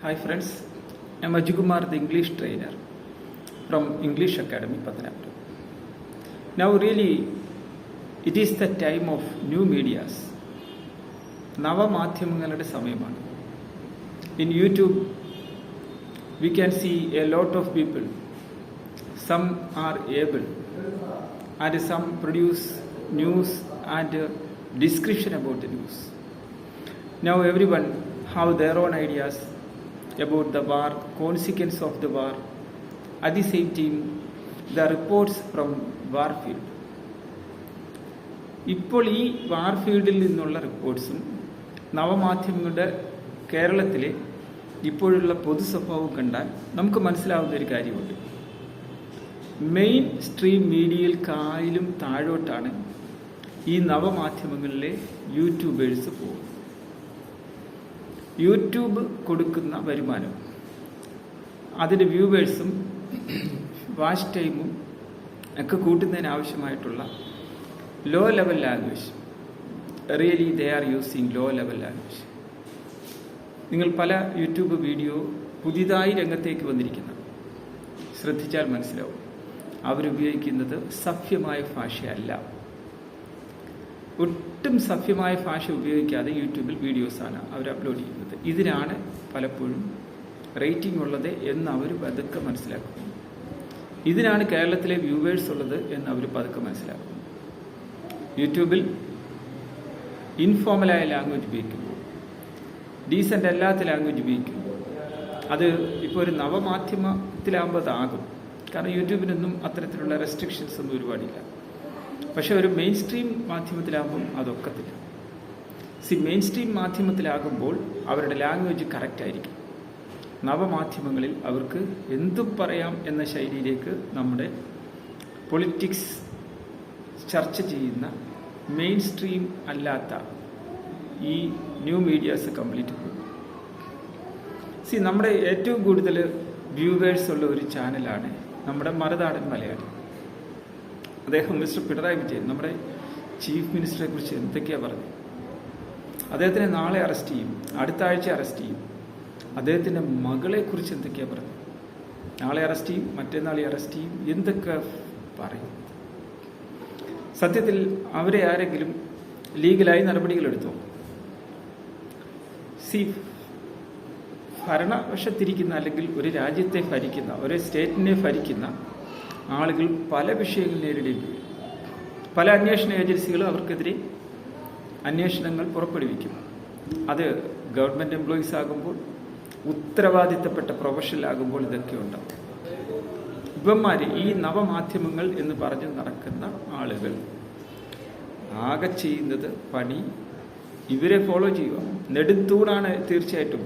Hi friends, I'm Ajukumar, the English trainer from English Academy, Pathanamthu. Now really, it is the time of new medias. നവമാധ്യമങ്ങളുടെ സമയമാണ് in YouTube we can see a lot of people some are able and some produce news and description about the news Now everyone have their own ideas about the war, consequence of the war. At the same time, the reports from war field. ഇപ്പോൾ ഈ വാർഫീൽഡിൽ നിന്നുള്ള റിപ്പോർട്ട്സും നവമാധ്യമങ്ങളുടെ കേരളത്തിലെ ഇപ്പോഴുള്ള പൊതു സ്വഭാവം കണ്ടാൽ നമുക്ക് മനസ്സിലാവുന്ന ഒരു കാര്യമുണ്ട് മെയിൻ സ്ട്രീം മീഡിയയിൽ കായലും താഴോട്ടാണ് ഈ നവമാധ്യമങ്ങളിലെ യൂട്യൂബേഴ്സ് പോകുന്നത് യൂട്യൂബ് കൊടുക്കുന്ന വരുമാനം. അതിന്റെ വ്യൂവേഴ്സും വാച്ച് ടൈമും ഒക്കെ കൂട്ടുന്നതിന് ആവശ്യമായിട്ടുള്ള low level language really they are using low level language നിങ്ങൾ പല യൂട്യൂബ് വീഡിയോ പുതിയതായി രംഗത്തേക്ക് വന്നിരിക്കുന്ന ശ്രദ്ധിച്ചാൽ മനസ്സിലാവും. അവരുപയോഗിക്കുന്നത് സഭ്യമായ ഭാഷയല്ല. ഒട്ടും സഭ്യമായ ഭാഷ ഉപയോഗിക്കാതെ യൂട്യൂബിൽ വീഡിയോസാണ് അവർ അപ്ലോഡ് ചെയ്യുന്നത്. ഇതിനാണ് പലപ്പോഴും റേറ്റിംഗ് ഉള്ളത് എന്ന് അവർ പതുക്കെ മനസ്സിലാക്കുന്നു. ഇതിനാണ് കേരളത്തിലെ വ്യൂവേഴ്സ് ഉള്ളത് എന്ന് അവർ പതുക്കെ മനസ്സിലാക്കുന്നു. യൂട്യൂബിൽ ഇൻഫോർമലായ ലാംഗ്വേജ് ഉപയോഗിക്കുമ്പോൾ ഡീസന്റ് അല്ലാത്ത ലാംഗ്വേജ് ഉപയോഗിക്കുമ്പോൾ അത് ഇപ്പോൾ ഒരു നവമാധ്യമത്തിലാകുമ്പോൾ അതാകും. കാരണം യൂട്യൂബിനൊന്നും അത്തരത്തിലുള്ള റെസ്ട്രിക്ഷൻസ് ഒന്നും ഒരുപാടില്ല. പക്ഷെ ഒരു മെയിൻ സ്ട്രീം മാധ്യമത്തിലാകുമ്പം അതൊക്കത്തില്ല. സി മെയിൻ സ്ട്രീം മാധ്യമത്തിലാകുമ്പോൾ അവരുടെ ലാംഗ്വേജ് കറക്റ്റ് ആയിരിക്കും. നവമാധ്യമങ്ങളിൽ അവർക്ക് എന്തു പറയാം എന്ന ശൈലിയിലേക്ക് നമ്മുടെ പൊളിറ്റിക്സ് ചർച്ച ചെയ്യുന്ന മെയിൻ സ്ട്രീം അല്ലാത്ത ഈ ന്യൂ മീഡിയാസ് കംപ്ലീറ്റ് പോകും സി നമ്മുടെ ഏറ്റവും കൂടുതൽ വ്യൂവേഴ്സ് ഉള്ള ഒരു ചാനലാണ് നമ്മുടെ മറുനാടൻ മലയാളി. അദ്ദേഹം മിസ്റ്റർ പിണറായി വിജയൻ നമ്മുടെ ചീഫ് മിനിസ്റ്ററെ കുറിച്ച് എന്തൊക്കെയാണ് പറഞ്ഞത് അദ്ദേഹത്തിനെ നാളെ അറസ്റ്റ് ചെയ്യും അടുത്ത ആഴ്ച അറസ്റ്റ് ചെയ്യും. അദ്ദേഹത്തിന്റെ മകളെ കുറിച്ച് എന്തൊക്കെയാണ് പറഞ്ഞത് നാളെ അറസ്റ്റ് ചെയ്യും മറ്റന്നാളെ അറസ്റ്റ് ചെയ്യും എന്തൊക്കെ പറയും? സത്യത്തിൽ അവരെ ആരെങ്കിലും ലീഗലായി നടപടികളെടുത്തോ സി ഭരണവശത്തിരിക്കുന്ന അല്ലെങ്കിൽ ഒരു രാജ്യത്തെ ഭരിക്കുന്ന ഒരു സ്റ്റേറ്റിനെ ഭരിക്കുന്ന ആളുകൾ പല വിഷയങ്ങൾ നേരിടേണ്ടി വരും പല അന്വേഷണ ഏജൻസികളും അവർക്കെതിരെ അന്വേഷണങ്ങൾ പുറപ്പെടുവിക്കും. അത് ഗവൺമെന്റ് എംപ്ലോയീസ് ആകുമ്പോൾ ഉത്തരവാദിത്തപ്പെട്ട പ്രൊഫഷണൽ ആകുമ്പോൾ ഇതൊക്കെ ഉണ്ടാവും. ഇവന്മാർ ഈ നവമാധ്യമങ്ങൾ എന്ന് പറഞ്ഞ് നടക്കുന്ന ആളുകൾ ആകെ ചെയ്യുന്നത് പണി ഇവരെ ഫോളോ ചെയ്യുക. നെടുത്തൂടാണ് തീർച്ചയായിട്ടും.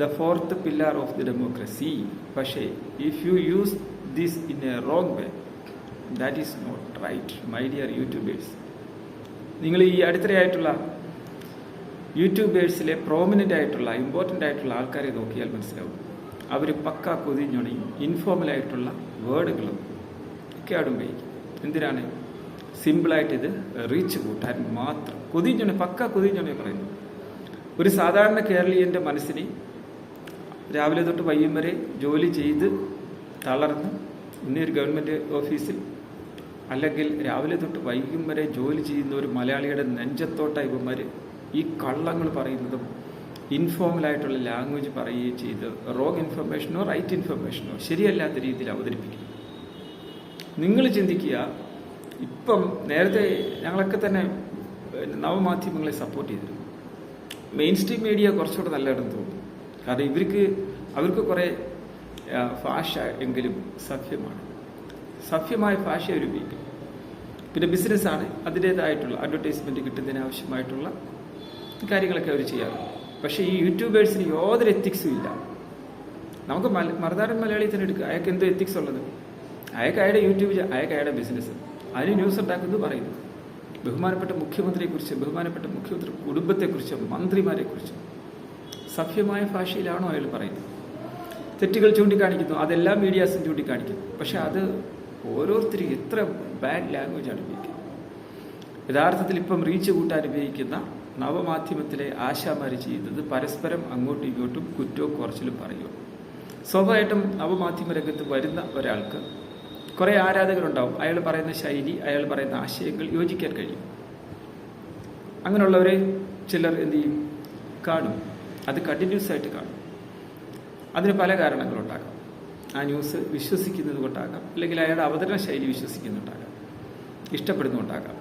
The fourth pillar of the democracy പക്ഷേ if you use this in a wrong way. That is not right, my dear YouTubers. നിങ്ങൾ ഈ അടുത്തിടെയായിട്ടുള്ള യൂട്യൂബേഴ്സിലെ പ്രോമിനന്റ് ആയിട്ടുള്ള ഇമ്പോർട്ടന്റ് ആയിട്ടുള്ള ആൾക്കാരെ നോക്കിയാൽ മനസ്സിലാവും അവർ പക്ക കൊതിഞ്ഞുണയും ഇൻഫോർമലായിട്ടുള്ള വേർഡുകളും ഒക്കെ അവിടെ ഉപയോഗിക്കും എന്തിനാണ് സിമ്പിളായിട്ട് ഇത് റീച്ച് കൂട്ടാൻ മാത്രം കൊതിഞ്ഞുണ പക്ക കൊതിഞ്ഞുണ പറയുന്നു ഒരു സാധാരണ കേരളീയന്റെ മനസ്സിനെ രാവിലെ തൊട്ട് വൈകും വരെ ജോലി ചെയ്ത് തളർന്ന് ഇനി ഒരു ഗവൺമെന്റ് ഓഫീസിൽ അല്ലെങ്കിൽ രാവിലെ തൊട്ട് വൈകും വരെ ജോലി ചെയ്യുന്ന ഒരു മലയാളിയുടെ നെഞ്ചത്തോട്ട ഇവന്മാർ ഈ കള്ളങ്ങൾ പറയുന്നതും ഇൻഫോമലായിട്ടുള്ള ലാംഗ്വേജ് പറയുകയും ചെയ്ത് റോങ് ഇൻഫർമേഷനോ റൈറ്റ് ഇൻഫർമേഷനോ ശരിയല്ലാത്ത രീതിയിൽ അവതരിപ്പിക്കും നിങ്ങൾ ചിന്തിക്കുക ഇപ്പം നേരത്തെ ഞങ്ങളൊക്കെ തന്നെ നവമാധ്യമങ്ങളെ സപ്പോർട്ട് ചെയ്തിരുന്നു. മെയിൻ സ്ട്രീം മീഡിയ കുറച്ചുകൂടെ നല്ലതാണെന്ന് തോന്നുന്നു. കാരണം ഇവർക്ക് അവർക്ക് കുറേ ഭാഷ എങ്കിലും സഭ്യമാണ്. സഭ്യമായ ഭാഷ അവർ ഉപയോഗിക്കും. പിന്നെ ബിസിനസ്സാണ്. അതിന്റേതായിട്ടുള്ള അഡ്വർടൈസ്മെന്റ് കിട്ടുന്നതിന് ആവശ്യമായിട്ടുള്ള കാര്യങ്ങളൊക്കെ അവർ ചെയ്യാറുണ്ട്. പക്ഷേ ഈ യൂട്യൂബേഴ്സിന് യാതൊരു എത്തിക്സും ഇല്ല. നമുക്ക് മല മറുനാടൻ മലയാളി തന്നെ എടുക്കുക. അയാൾക്ക് എന്തോ എത്തിക്സ് ഉള്ളത്. അയാൾക്ക് അയാളുടെ യൂട്യൂബ് അയാൾക്ക് അയാളുടെ ബിസിനസ് അതിന് ന്യൂസ് ഉണ്ടാക്കുന്നത് പറയുന്നു. ബഹുമാനപ്പെട്ട മുഖ്യമന്ത്രിയെക്കുറിച്ച് ബഹുമാനപ്പെട്ട മുഖ്യമന്ത്രി കുടുംബത്തെക്കുറിച്ച് മന്ത്രിമാരെക്കുറിച്ച് സഭ്യമായ ഭാഷയിലാണോ അയാൾ പറയുന്നത്? തെറ്റുകൾ ചൂണ്ടിക്കാണിക്കുന്നു. അതെല്ലാം മീഡിയാസും ചൂണ്ടിക്കാണിക്കുന്നു. പക്ഷെ അത് ഓരോരുത്തരും എത്ര ബാഡ് ലാംഗ്വേജ് ആണ് ഉപയോഗിക്കുന്നത്. യഥാർത്ഥത്തിൽ ഇപ്പം റീച്ച് കൂട്ടാൻ ഉപയോഗിക്കുന്ന നവമാധ്യമത്തിലെ ആശാമാർ ചെയ്യുന്നത് പരസ്പരം അങ്ങോട്ടും ഇങ്ങോട്ടും കുറ്റവും കുറച്ചിലും പറയുക. സ്വാഭാവികമായിട്ടും നവമാധ്യമ രംഗത്ത് വരുന്ന ഒരാൾക്ക് കുറേ ആരാധകരുണ്ടാവും. അയാൾ പറയുന്ന ശൈലി അയാൾ പറയുന്ന ആശയങ്ങൾ യോജിക്കാൻ കഴിയും. അങ്ങനെയുള്ളവരെ ചിലർ എന്ത് ചെയ്യും? കാണും. അത് കണ്ടിന്യൂസ് ആയിട്ട് കാണും. അതിന് പല കാരണങ്ങളുണ്ടാകാം. ആ ന്യൂസ് വിശ്വസിക്കുന്നത് കൊണ്ടാകാം അല്ലെങ്കിൽ അയാളുടെ അവതരണ ശൈലി വിശ്വസിക്കുന്നുണ്ടാകാം ഇഷ്ടപ്പെടുന്നുണ്ടാകാം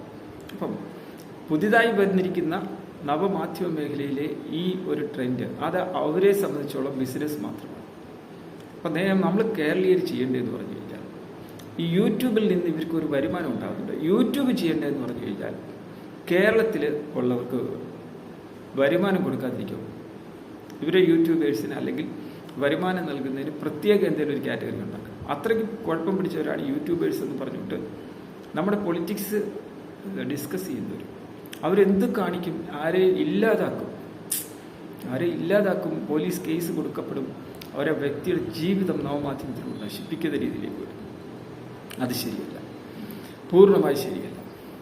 അപ്പം പുതിയതായി വന്നിരിക്കുന്ന നവമാധ്യമ മേഖലയിലെ ഈ ഒരു ട്രെൻഡ് അത് അവരെ സംബന്ധിച്ചോളം ബിസിനസ് മാത്രമാണ്. അപ്പം നേരം നമ്മൾ കേരളീയർ ചെയ്യേണ്ടതെന്ന് പറഞ്ഞു കഴിഞ്ഞാൽ ഈ യൂട്യൂബിൽ നിന്ന് ഇവർക്ക് ഒരു വരുമാനം ഉണ്ടാകുന്നുണ്ട്. യൂട്യൂബ് ചെയ്യേണ്ടതെന്ന് പറഞ്ഞു കഴിഞ്ഞാൽ കേരളത്തിൽ ഉള്ളവർക്ക് വരുമാനം കൊടുക്കാതിരിക്കും. ഇവരെ യൂട്യൂബേഴ്സിന് അല്ലെങ്കിൽ വരുമാനം നൽകുന്നതിന് പ്രത്യേക എന്തെങ്കിലും ഒരു കാറ്റഗറി ഉണ്ടാക്കുക അത്രയ്ക്ക് കുഴപ്പം പിടിച്ചവരാണ് യൂട്യൂബേഴ്സ് എന്ന് പറഞ്ഞിട്ട് നമ്മുടെ പൊളിറ്റിക്സ് ഡിസ്കസ് ചെയ്യുന്നവർ അവരെന്ത് കാണിക്കും ആരെ ഇല്ലാതാക്കും ആരെ ഇല്ലാതാക്കും പോലീസ് കേസ് കൊടുക്കപ്പെടും അവരെ വ്യക്തിയുടെ ജീവിതം നവമാധ്യമത്തിലൂടെ നശിപ്പിക്കുന്ന രീതിയിലേക്ക് വരും. അത് ശരിയല്ല. പൂർണമായി ശരിയല്ല.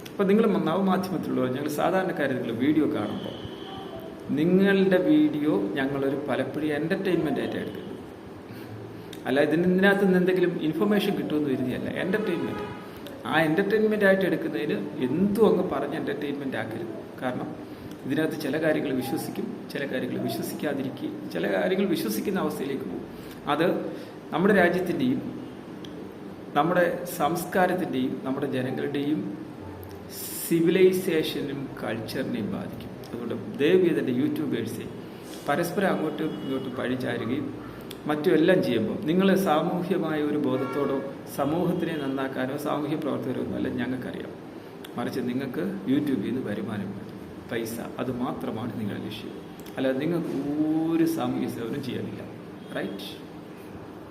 അപ്പം നിങ്ങൾ നവമാധ്യമത്തിലുള്ളവർ ഞങ്ങൾ സാധാരണക്കാരെ നിങ്ങൾ വീഡിയോ കാണുമ്പോൾ നിങ്ങളുടെ വീഡിയോ ഞങ്ങളൊരു പലപ്പോഴും എന്റർടൈൻമെന്റ് ആയിട്ട് എടുക്കുന്നത് അല്ല ഇതിന് ഇതിനകത്ത് നിന്ന് എന്തെങ്കിലും ഇൻഫർമേഷൻ കിട്ടുമെന്ന് വരുന്നതല്ല എന്റർടൈൻമെന്റ് ആ എന്റർടൈൻമെന്റ് ആയിട്ട് എടുക്കുന്നതിന് എന്തും അങ്ങ് പറഞ്ഞ് എന്റർടൈൻമെന്റ് ആക്കരുത്. കാരണം ഇതിനകത്ത് ചില കാര്യങ്ങൾ വിശ്വസിക്കും ചില കാര്യങ്ങൾ വിശ്വസിക്കാതിരിക്കുകയും ചില കാര്യങ്ങൾ വിശ്വസിക്കുന്ന അവസ്ഥയിലേക്ക് പോകും. അത് നമ്മുടെ രാജ്യത്തിന്റെയും നമ്മുടെ സംസ്കാരത്തിന്റെയും നമ്മുടെ ജനങ്ങളുടെയും സിവിലൈസേഷനും കൾച്ചറിനെയും ബാധിക്കും. അതുകൊണ്ട് ദയവ് യൂട്യൂബേഴ്സെ പരസ്പരം അങ്ങോട്ടും ഇങ്ങോട്ടും പഴിചാരുകയും മറ്റും എല്ലാം ചെയ്യുമ്പോൾ നിങ്ങൾ സാമൂഹ്യമായ ഒരു ബോധത്തോടോ സമൂഹത്തിനെ നന്നാക്കാനോ സാമൂഹ്യ പ്രവർത്തകരോ ഒന്നും അല്ല ഞങ്ങൾക്കറിയാം. മറിച്ച് നിങ്ങൾക്ക് യൂട്യൂബിൽ നിന്ന് വരുമാനം വരും പൈസ അത് മാത്രമാണ് നിങ്ങളുടെ ലക്ഷ്യം. അല്ലാതെ നിങ്ങൾക്ക് ഒരു സാമൂഹ്യ സേവനം ചെയ്യാനില്ല. റൈറ്റ്